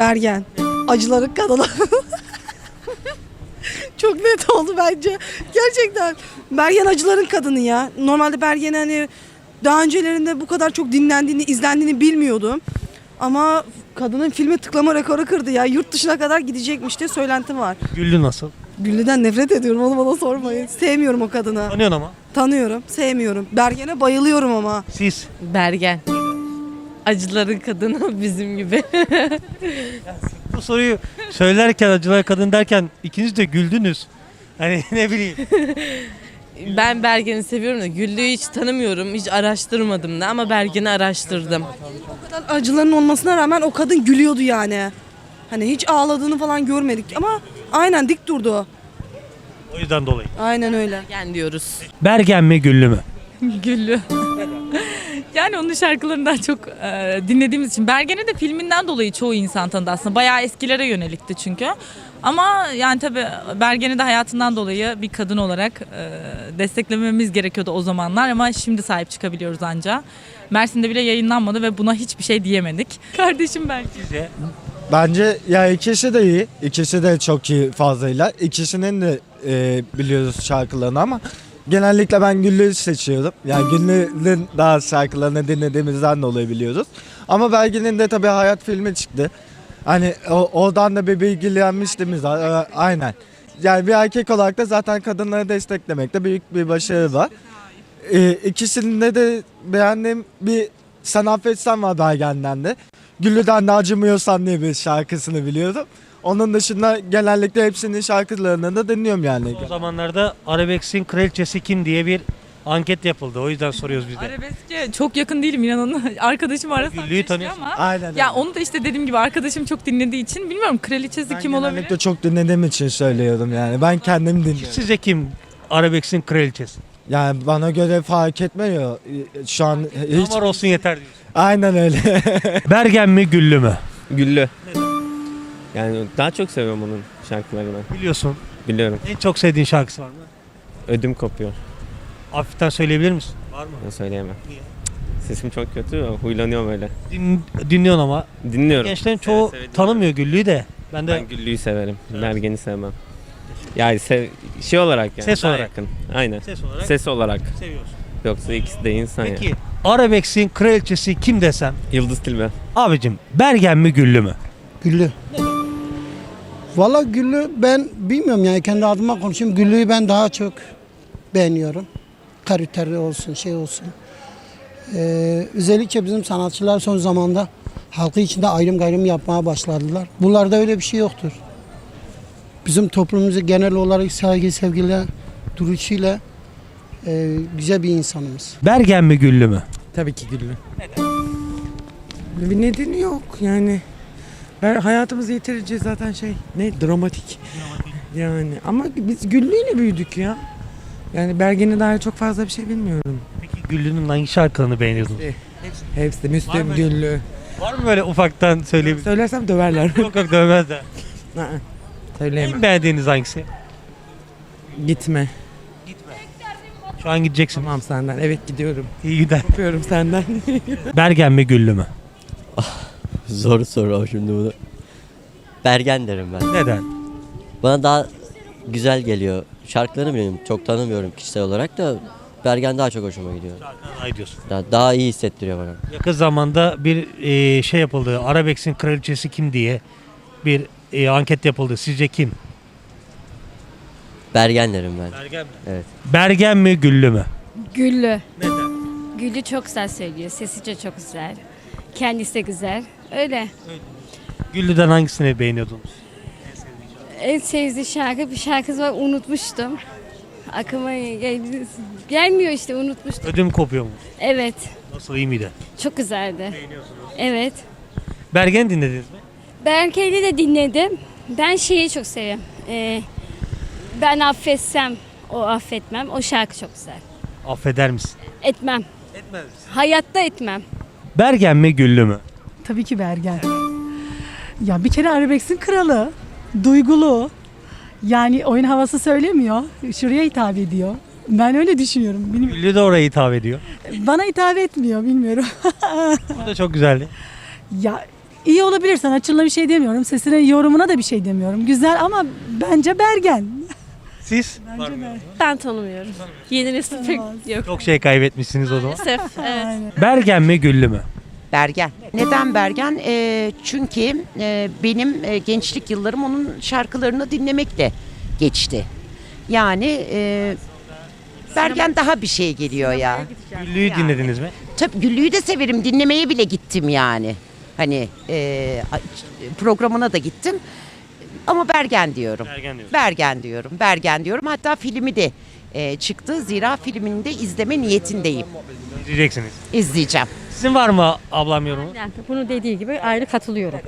Bergen. Acıların kadını. Çok net oldu bence. Gerçekten. Bergen acıların kadını ya. Normalde Bergen hani daha öncelerinde bu kadar çok dinlendiğini, izlendiğini bilmiyordum. Ama kadının filme tıklama rekoru kırdı ya. Yurt dışına kadar gidecekmiş diye söylenti var. Güllü nasıl? Güllü'den nefret ediyorum onu bana sormayın. Sevmiyorum o kadını. Tanıyorsun ama. Tanıyorum, sevmiyorum. Bergen'e bayılıyorum ama. Siz. Bergen. Acıların kadını bizim gibi. Bu soruyu söylerken acılar kadın derken ikiniz de güldünüz. Hani ne bileyim. ben Bergen'i seviyorum da Güllü'yü hiç tanımıyorum. Hiç araştırmadım da ama Bergen'i araştırdım. O kadar acıların olmasına rağmen o kadın gülüyordu yani. Hani hiç ağladığını falan görmedik ama aynen dik durdu. O yüzden dolayı. Aynen öyle. Bergen diyoruz. Bergen mi Güllü mü? Güllü. Yani onun şarkılarından çok e, dinlediğimiz için. Bergen'i de filminden dolayı çoğu insan tanıdı aslında. Bayağı eskilere yönelikti çünkü. Ama yani tabii Bergen'i de hayatından dolayı bir kadın olarak e, desteklememiz gerekiyordu o zamanlar ama şimdi sahip çıkabiliyoruz anca. Mersin'de bile yayınlanmadı ve buna hiçbir şey diyemedik. Kardeşim Bergen. Sizce? Bence ya ikisi de iyi. İkisi de çok iyi fazlayla. İkisinin de e, biliyoruz şarkılarını ama genellikle ben Güllü'yü seçiyorum. Yani Güllü'nün daha şarkılarını dinlediğimizden dolayı biliyoruz. Ama Belgin'in de tabii hayat filmi çıktı. Hani o, oradan da bir bilgilenmiştimiz var. Aynen. Yani bir erkek olarak da zaten kadınları desteklemekte büyük bir başarı var. E, ikisinde de beğendiğim bir Sen Affetsen var Belgen'den de. Güllü'den de acımıyorsan diye bir şarkısını biliyorum. Onun dışında genellikle hepsinin şarkılarını da dinliyorum yani. O zamanlarda Arabex'in kraliçesi kim diye bir anket yapıldı. O yüzden soruyoruz biz de. Arabeske çok yakın değilim inanın. Arkadaşım arasam Güllü'yü keşke tanıyorsun. ama. Aynen Ya onu da işte dediğim gibi arkadaşım çok dinlediği için bilmiyorum kraliçesi Ben kim olabilir? genellikle çok dinlediğim için söylüyorum yani. Ben kendim dinliyorum. Sizce kim Arabex'in kraliçesi? Yani bana göre fark etmiyor. Şu an hiç... Damar olsun yeter diyorsun. Aynen öyle. Bergen mi Güllü mü? Güllü. Yani daha çok seviyorum onun şarkılarını. Biliyorsun. Biliyorum. En çok sevdiğin şarkısı var mı? Ödüm kopuyor. Hafiften söyleyebilir misin? Var mı? Ben söyleyemem. Niye? Sesim çok kötü. Huylanıyorum öyle. Din, dinliyorsun ama. Dinliyorum. Gençlerin çoğu Seve seve tanımıyor Güllü'yü de. Ben de Ben Güllü'yü severim. Bergen'i sevmem. Yani sev, şey olarak yani. Ses daha olarak. Yakın. Aynen. ses olarak Ses olarak. seviyorsun. Yoksa ikisi de insan ya. Peki Arabex'in kraliçesi kim desem? Yıldız Tilbe. Abicim Bergen mi Güllü mü? Güllü. Valla Güllü ben bilmiyorum yani kendi adıma konuşayım. Güllü'yü ben daha çok beğeniyorum. Karakteri olsun şey olsun. Ee, özellikle bizim sanatçılar son zamanda halkı içinde ayrım gayrım yapmaya başladılar. Bunlarda öyle bir şey yoktur. Bizim toplumumuzu genel olarak saygı sevgiyle duruşuyla e, güzel bir insanımız. Bergen mi Güllü mü? Tabii ki Güllü. Bir nedeni yok yani. Ben hayatımız yeterince zaten şey ne dramatik. Yani ama biz Güllü'yle büyüdük ya. Yani Bergen'e dair çok fazla bir şey bilmiyorum. Peki Güllü'nün hangi şarkılarını beğeniyordun? Hepsi Var Müslüm mı? Güllü. Var mı böyle ufaktan söyleyebilir? Söylersem döverler. yok yok dövmez de. Aa, En Söyleyemem. beğendiğiniz hangisi? Gitme. Şu an gideceksin. Tamam senden. Evet gidiyorum. İyi gider. Öpüyorum senden. Bergen mi Güllü mü? Zor soru o şimdi bunu. Bergen derim ben. Neden? Bana daha güzel geliyor. Şarkılarını bilmiyorum. Çok tanımıyorum kişisel olarak da Bergen daha çok hoşuma gidiyor. Ay diyorsun. Daha, daha iyi hissettiriyor bana. Yakın zamanda bir e, şey yapıldı. Arabex'in kraliçesi kim diye bir e, anket yapıldı. Sizce kim? Bergen derim ben. Bergen mi? Evet. Bergen mi Güllü mü? Güllü. Neden? Güllü çok güzel söylüyor. Sesi de çok güzel. Kendisi de güzel. Öyle. Güllü'den hangisini beğeniyordunuz? En sevdiği şarkı bir şarkısı var unutmuştum. Aklıma gel- gelmiyor işte unutmuştum. Ödüm kopuyor mu? Evet. Nasıl iyi miydi? Çok güzeldi. Evet. Bergen dinlediniz mi? Berke'yi de dinledim. Ben şeyi çok seviyorum. Ee, ben affetsem o affetmem. O şarkı çok güzel. Affeder misin? Etmem. Etmez. Hayatta etmem. Bergen mi Güllü mü? Tabii ki Bergen. Ya bir kere Arabex'in kralı. Duygulu. Yani oyun havası söylemiyor. Şuraya hitap ediyor. Ben öyle düşünüyorum. Benim, Güllü de oraya hitap ediyor. bana hitap etmiyor bilmiyorum. Bu da çok güzeldi. ya iyi olabilir sanatçılığına bir şey demiyorum. Sesine yorumuna da bir şey demiyorum. Güzel ama bence Bergen. Siz? Var mı? Ben tanımıyorum. Yeni nesil pek yok. Çok şey kaybetmişsiniz o zaman. Maalesef. Evet. Bergen mi Güllü mü? Bergen. Neden Bergen? Ee, çünkü e, benim e, gençlik yıllarım onun şarkılarını dinlemekle geçti. Yani e, Bergen daha bir şey geliyor ya. Güllü'yü dinlediniz mi? Tabii Güllü'yü de severim. Dinlemeye bile gittim yani. Hani e, programına da gittim. Ama Bergen diyorum. Bergen diyorsun. Bergen diyorum. Bergen diyorum. Hatta filmi de e, çıktı. Zira filmini de izleme niyetindeyim. Diyeceksiniz. İzleyeceğim. Sizin var mı ablam yorumu? Bunu dediği gibi ayrı katılıyorum.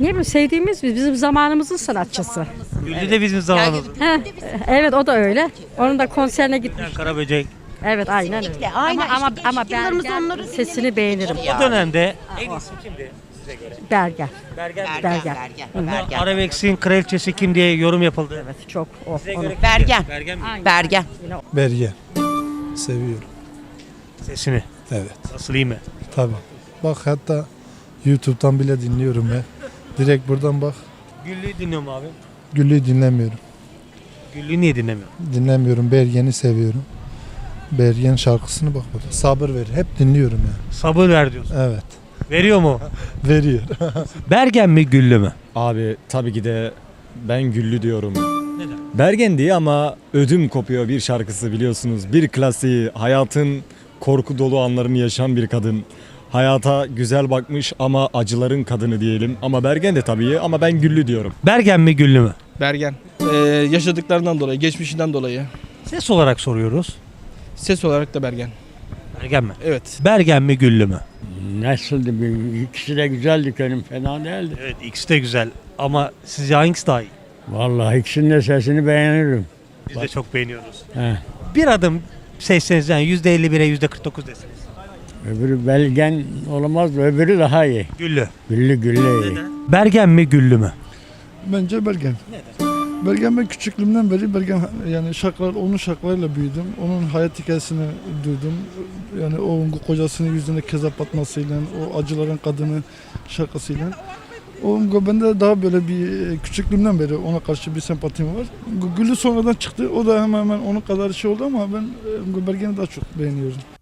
Ne bileyim sevdiğimiz biz bizim zamanımızın sanatçısı. Güllü de bizim zamanımız. evet o da öyle. Onun da konserine gitmiş. Karaböcek. Evet aynen öyle. Kesinlikle. Aynen. Ama ama, ama gençlik yıllarımızda Bergen onları sesini beğenirim. O dönemde en iyisi kimdi? Bergen. Bergen. Bergen. Bergen. Bergen. Bergen. Arabesk'in kraliçesi kim diye yorum yapıldı. Evet çok o. Size onu- göre Bergen. Bergen mi? Bergen. Bergen. Seviyorum. Sesini. Evet. Nasıl iyi mi? Tabii. Bak hatta YouTube'dan bile dinliyorum ben. Direkt buradan bak. Güllü'yü dinliyor mu abi? Güllü'yü dinlemiyorum. Güllü'yü niye dinlemiyor? Dinlemiyorum. Bergen'i seviyorum. Bergen şarkısını bak burada. Sabır ver. Hep dinliyorum yani. Sabır ver diyorsun. Evet. Veriyor mu? Veriyor. Bergen mi Güllü mü? Abi tabii ki de ben Güllü diyorum. Neden? Bergen değil ama ödüm kopuyor bir şarkısı biliyorsunuz. Bir klasiği, hayatın korku dolu anlarını yaşayan bir kadın. Hayata güzel bakmış ama acıların kadını diyelim. Ama Bergen de tabii ama ben Güllü diyorum. Bergen mi Güllü mü? Bergen. Ee, yaşadıklarından dolayı, geçmişinden dolayı. Ses olarak soruyoruz. Ses olarak da Bergen. Bergen mi? Evet. Bergen mi Güllü mü? Nasıldı? İkisi de güzeldi benim fena değildi. Evet ikisi de güzel ama sizce hangisi daha iyi? Vallahi ikisinin de sesini beğenirim. Biz de çok beğeniyoruz. He. Bir adım seçseniz yani %51'e %49 deseniz. Öbürü belgen olamaz da öbürü daha iyi. Güllü. Güllü güllü iyi. Bergen mi Güllü mü? Bence Bergen. Bergen ben küçüklüğümden beri Bergen yani şarkılar onun şarkılarıyla büyüdüm. Onun hayat hikayesini duydum. Yani o kocasının yüzüne kezap atmasıyla, o acıların kadını şarkısıyla. O bende daha böyle bir e, küçüklüğümden beri ona karşı bir sempatim var. Gülü sonradan çıktı. O da hemen hemen onun kadar şey oldu ama ben e, Bergen'i daha çok beğeniyorum.